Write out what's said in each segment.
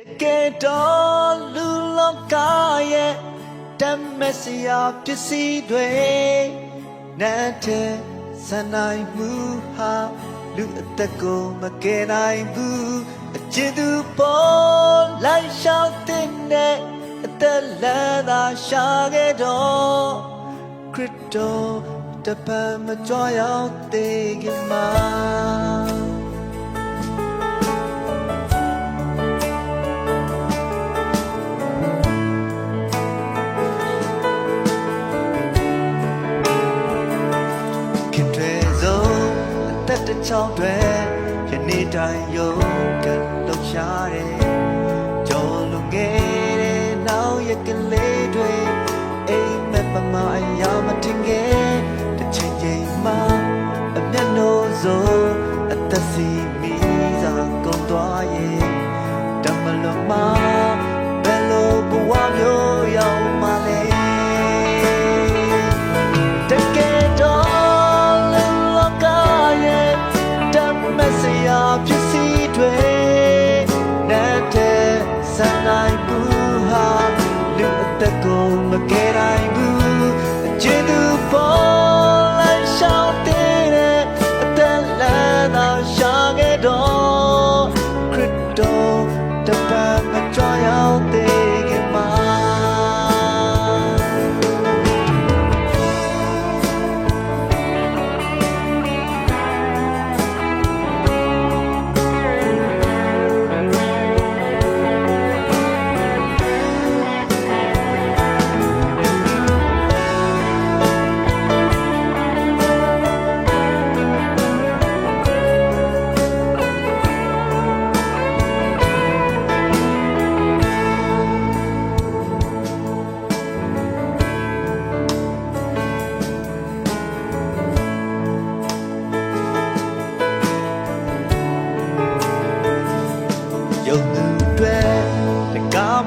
တကယ်တော့လူလောကရဲ့တမက်စရာပစ္စည်းတွေနဲ့တဲ့စနိုင်မှုဟာလူအသက်ကိုမကယ်နိုင်ဘူးအကျဉ်သူပေါ်လိုက်လျှောက်တဲ့အသက်လန်းသာရှာခဲ့တော့ခရစ်တော်တပံမကြွရောက်သေးခင်မှာ ချောင်းတွေယနေ့တိုင်းယုံကလှရှားတယ်ကြော်လွန်ခဲ့တဲ့နောက်ရကလေးတွေအိမ်မက်ပမအရာမတင်ခဲ့တစ်ချိန်ချိန်မှအမျက်နှိုးဆုံးအသက်စီမိစားကုန်သွားရဲ့တမလုံးမ ဖြစ်စီတွေနဲ့တဲ့စနိုင်ဘူးဟာလူအသက်ကိုမကယ်နိုင်ဘူးအကျဉ်းသူပေါ်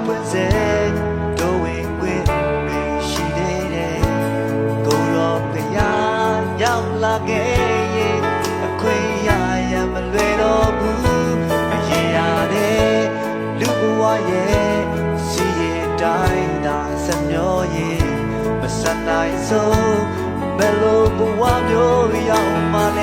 ပွင့်စေတို့ဝင်ခွင့်တွေရှိသေးတယ်ကိုရောဖယားရောက်လာခဲ့ရင်အခွင့်ရရမလွယ်တော့ဘူးအရင်ရတဲ့လူဘဝရဲ့စီရင်တိုင်းသာဆက်မျောရင်မဆန်နိုင်ဆုံးဘယ်လိုဘဝမျိုးရောက်မှလဲ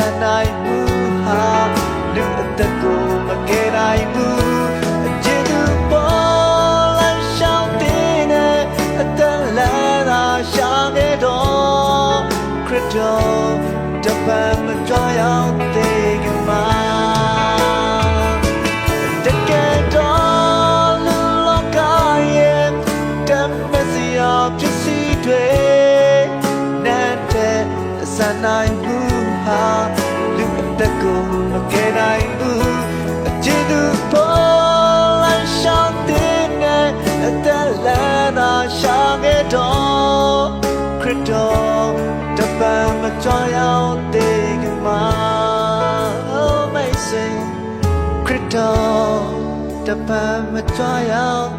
စနိုင်မှုဟာလူအသက်ကိုမကယ်နိုင်ဘူးအကျဉ်းသူပေါ်လိုက်ရှောင်းတဲ့အသက်လန်းသာရှာခဲ့တော့ခရစ်တော်တပံမကြွရောက်သေးကမှာတကယ်တော့လူလောကရဲ့တမက်စီယာပစ္စည်းတွေနဲ့တဲ့အစနိုင်မှု ဟာလူအသက်ကိုမကယ်နိုင်ဘူးအကျဉ်းသူပေါ်လိုက်ရှောင်းတဲ့အသက်လန်းသာရှာခဲ့တော့ခရစ်တော်တပံမကြွရောက်သေးကမှာ Oh, amazing ခရစ်တော်တပံမကြွရောက်